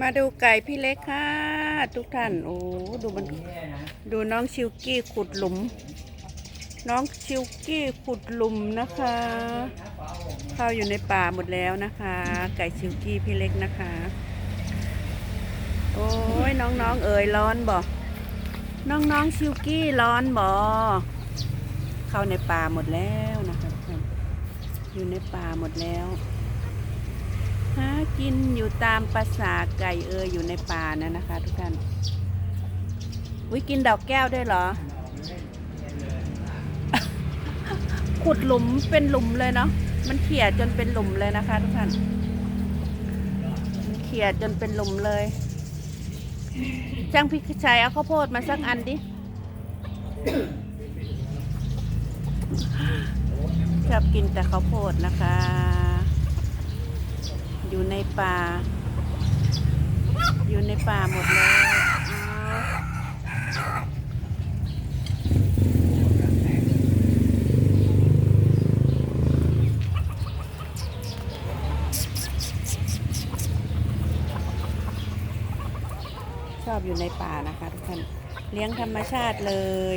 มาดูไก่พี่เล็กค่ะ ทุกท่าน โอ้ดูมันดูน้องชิวกี้ขุดหลุม น้องชิวกี้ขุดหลุมนะคะ เข้าอยู่ในป่าหมดแล้วนะคะ ไก่ชิวกี้พี่เล็กนะคะ โอ้ยน้องๆเอ๋ยร้อนบ่น้องๆชิวกี้ร้อนบ่เข้าในป่าหมดแล้วนะคะอยู่ในป่าหมดแล้ว หากินอยู่ตามภาษาไก่เอยอยู่ในป่านะนะคะ ทุกท่านวิกินดอกแก้วด้วยเหรอ ขุดหลุมเป็นหลุมเลยเนาะมันเขี่ยจนเป็นหลุมเลยนะคะ ทุกท่านเขี่ยจนเป็นหลุมเลยจ้างพี่ชัยเอาข้าวโพดมาสักอันดิชอบกินแต่ข้าวโพดนะคะ อยู่ในป่า อยู่ในป่าหมดเลยชอบอยู่ในป่านะคะทุกท่านเลี้ยงธรรมชาติเลย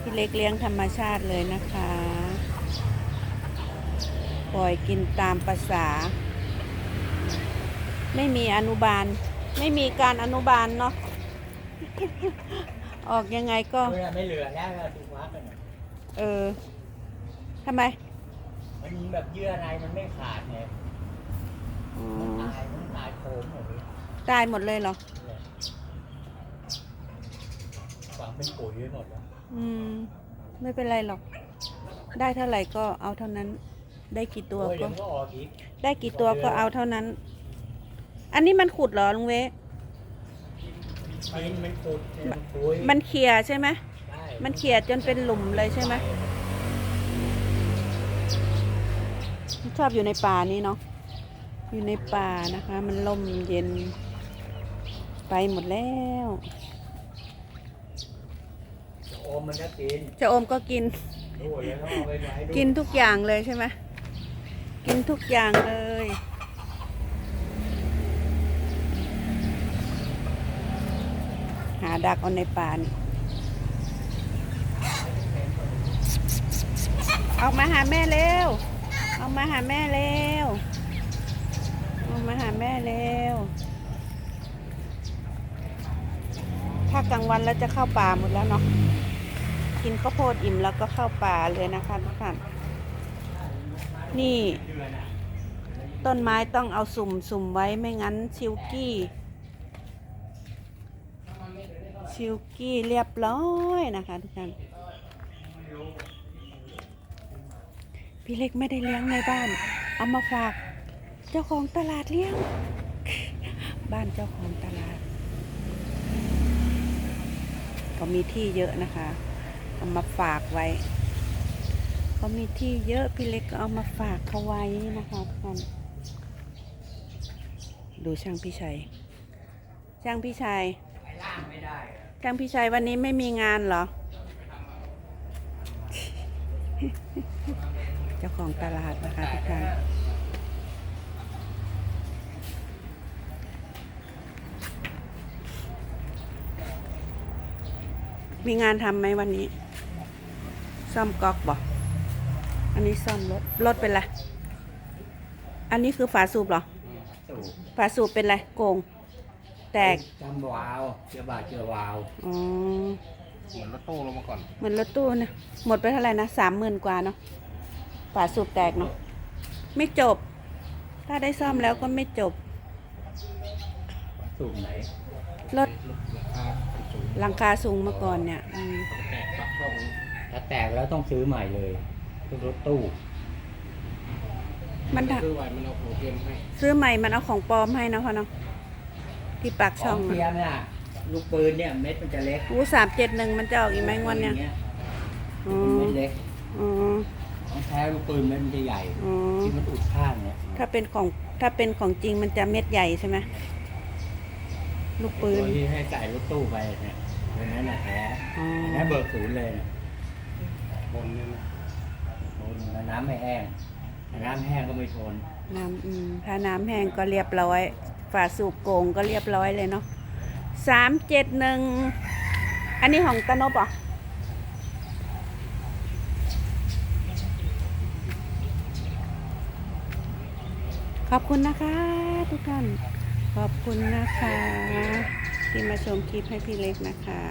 พี่เล็กเลี้ยงธรรมชาติเลยนะคะ ปล่อยกินตามภาษา ไม่มีอนุบาล ไม่มีการอนุบาลเนาะ ออกยังไงก็เมื่อไม่เหลือแล้วเราถูกวัดกันน่ะเออทำไมมันแบบเยื่อในมันไม่ขาดไงอ๋มันอตายมันตายโคมหมดเลยตายหมดเลยเหรอ ฝังเป็นปุ๋ยไว้หมดแล้วอืม ไม่เป็นไรหรอก ได้เท่าไหร่ก็เอาเท่านั้น ได้กี่ตัวโอ้ยก็เดี๋ยวมันก็ออกอีกได้กี่ตัวก็เอาเท่านั้น อันนี้มันขุดเหรอลุงเวดินมันขุดเนี่ยมันปุ๋ยมันเขี่ยใช่ไหมใช่มันเขี่ยจนเป็นหลุมเลยใช่ไหมชอบอยู่ในป่านี้เนาะอยู่ในป่านะคะ มันลมเย็น ไปหมดแล้วโอมมันก็กินจะอมก็กินโอ้ยแล้วก็เอาไปไว้ดู กินทุกอย่างเลยใช่ไหมกินทุกอย่างเลย หาดักเอาในป่านออกมาหาแม่เร็วออกมาหาแม่เร็วออกมาหาแม่เร็ว ถ้ากลางวันแล้วจะเข้าป่าหมดแล้วเนาะ กินข้าวโพดอิ่มแล้วก็เข้าป่าเลยนะคะทุกท่าน นี่ ต้นไม้ต้องเอาสุ่มสุ่มไว้ไม่งั้นชิวกี้ ชิวกี้เรียบร้อยนะคะทุกท่านพี่เล็กไม่ได้เลี้ยงในบ้าน เอามาฝากเจ้าของตลาดเลี้ยง บ้านเจ้าของตลาด ก็มีที่เยอะนะคะ เอามาฝากไว้เขามีที่เยอะพี่เล็กก็เอามาฝากเขาไว้นะคะทุกท่านดูช่างพี่ชัยช่างพี่ชัยไปล่างไม่ได้ ช่างพี่ชัยวันนี้ไม่มีงานเหรอ เจ้าของตลาดนะคะทุกท่านมีงานทำไหมวันนี้ ซ่อมก๊อกบ่อันนี้ซ่อมรถ รถเป็นไร อันนี้คือฝาสูบเหรอสูบฝาสูบเป็นไร โกง แตกจำวาวเจือบาดเจือวาวอ๋อเหมือนรถตู้ลงมาก่อนเหมือนรถตู้นะหมดไปเท่าไหร่นะสามหมื่นกว่าเนาะฝาสูบแตกเนาะไม่จบ ถ้าได้ซ่อมแล้วก็ไม่จบ สูบไหนรถราคาสูงหลังคาสูงมาก่อนเนี่ยอืมแตกปักช่องถ้าแตกแล้วต้องซื้อใหม่เลยคือรถตู้มันคือไหวมันเอาหัวเทียมให้ซื้อใหม่มันเอาของปลอมให้นะพ่อเนาะ ที่ปากขช่อองงเทียมน่ะลูกปืนเนี่ยเม็ดมันจะเล็กอู้สามเจ็ดหนึ่งมันจะออกอีกไหมงวันเนี่ยอย่างงี้อ๋อเม็ดเล็กอ๋อของแท้ลูกปืนเม็ดมันจะใหญ่อ๋อที่มันอุดข้างเนี่ยถ้าเป็นของถ้าเป็นของจริงมันจะเม็ดใหญ่ใช่ไหมลูกปืนตัวที่ให้ใส่รถตู้ไปเนี่ยตัวนั้นน่ะแท้อ๋ออันนั้นเบิกศูนย์เลยเนี่ยบนเนี่ยนะโอ้ยแล้วน้ำไม่แห้งถ้าน้ำแห้งก็ไม่ทนน้ำอืมถ้าน้ำแห้งก็เรียบร้อย ฝาสูบโกงก็เรียบร้อยเลยเนาะสามเจ็ดหนึ่งอันนี้ของตะนบอะขอบคุณนะคะทุกท่าน ขอบคุณนะคะ ที่มาชมคลิปให้พี่เล็กนะคะ